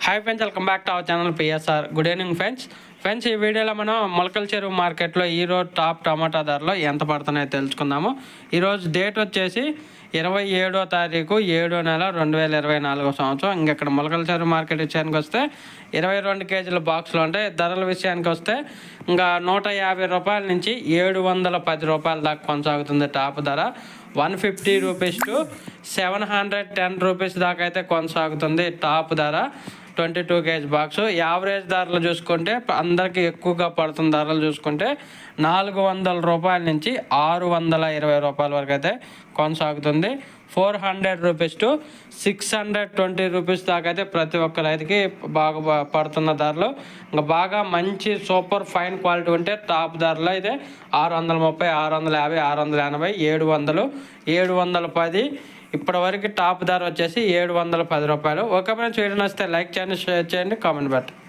Hi friends, welcome back to our channel PSR. Good evening friends. Friends ఈ వీడియోలో మనం మొలకల చెరువు మార్కెట్లో ఈరోజు టాప్ టమాటా ధరలు ఎంత పడుతున్నాయో తెలుసుకుందాము ఈరోజు డేట్ వచ్చేసి ఇరవై ఏడో తారీఖు ఏడో నెల రెండు వేల ఇరవై నాలుగో సంవత్సరం ఇంక ఇక్కడ మొలకల చెరువు మార్కెట్ విషయానికి వస్తే ఇరవై రెండు కేజీల బాక్సులు ఉంటాయి ధరల విషయానికి వస్తే ఇంకా నూట యాభై రూపాయల నుంచి ఏడు వందల పది రూపాయల దాకా కొనసాగుతుంది టాప్ ధర one fifty rupees to seven hundred ten rupees దాకా అయితే కొనసాగుతుంది టాప్ ధర twenty two KG box average ధరలు చూసుకుంటే అందరూ అందరికీ ఎక్కువగా పడుతున్న ధరలు చూసుకుంటే నాలుగు వందల రూపాయల నుంచి ఆరు వందల ఇరవై రూపాయల వరకు అయితే కొనసాగుతుంది four hundred rupees to six hundred twenty rupees దాకా అయితే ప్రతి ఒక్క రైతుకి బాగా పడుతున్న ధరలు ఇంకా బాగా మంచి సూపర్ ఫైన్ క్వాలిటీ ఉంటే టాప్ ధరలు అయితే ఆరు వందల ముప్పై ఆరు వందల యాభై ఆరు వందల ఎనభై ఏడు వందలు ఏడు వందల పది ఇప్పటివరకు టాప్ ధర వచ్చేసి ఏడు వందల పది రూపాయలు ఒక ఫ్రెండ్స్ వీడియో నచ్చితే లైక్ చేయండి షేర్ చేయండి కామెంట్ పెట్టండి